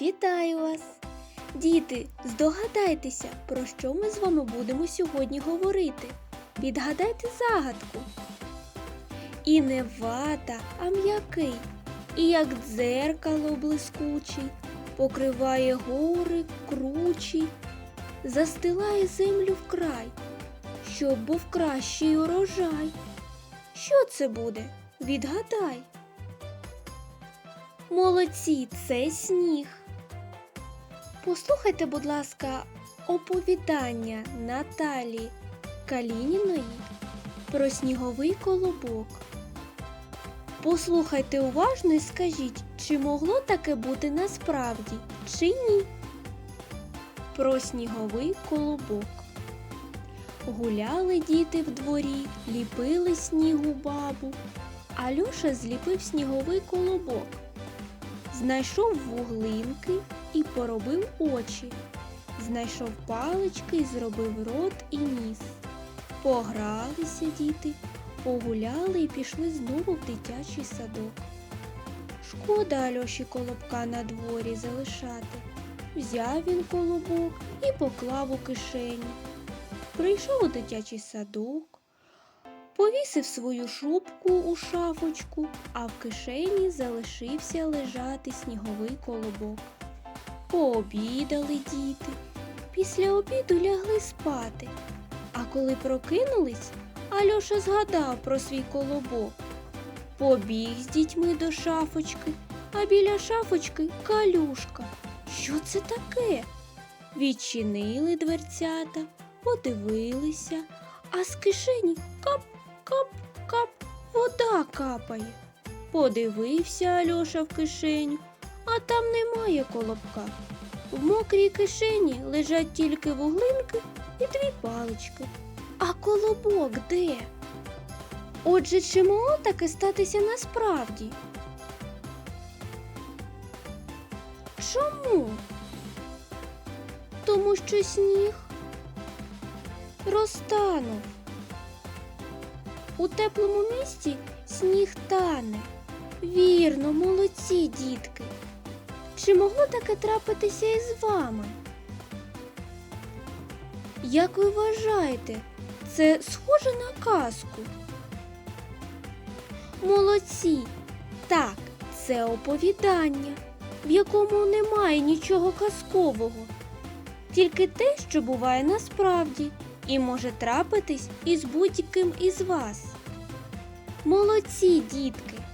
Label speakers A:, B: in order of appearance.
A: Вітаю вас! Діти, здогадайтеся, про що ми з вами будемо сьогодні говорити. Відгадайте загадку. І не вата, а м'який, і як дзеркало блискучий, покриває гори кручі, застилає землю вкрай, щоб був кращий урожай. Що це буде? Відгадай. Молодці, це сніг. Послухайте, будь ласка, оповідання Наталі Калініної про сніговий колобок. Послухайте уважно і скажіть, чи могло таке бути насправді, чи ні. Про сніговий колобок. Гуляли діти в дворі, ліпили снігу бабу. Альоша зліпив сніговий колобок. Знайшов вуглинки і поробив очі. Знайшов палички і зробив рот і ніс. Погралися діти, погуляли і пішли знову в дитячий садок. Шкода Альоші колобка на дворі залишати. Взяв він колобок і поклав у кишені. Прийшов у дитячий садок, повісив свою шубку у шафочку, а в кишені залишився лежати сніговий колобок. Пообідали діти, після обіду лягли спати. А коли прокинулись, Альоша згадав про свій колобок. Побіг з дітьми до шафочки, а біля шафочки калюшка. Що це таке? Відчинили дверцята, подивилися, а з кишені кап, кап, кап, вода капає. Подивився Альоша в кишеню, а там немає колобка. В мокрій кишені лежать тільки вуглинки і дві палички. А колобок де? Отже, чи могло таке статися насправді? Чому? Тому що сніг розтанув. У теплому місті сніг тане. Вірно, молодці, дітки. Чи могло таке трапитися і з вами? Як ви вважаєте, це схоже на казку? Молодці. Так, це оповідання, в якому немає нічого казкового, тільки те, що буває насправді, і може трапитись із будь-ким із вас. Молодці, дітки!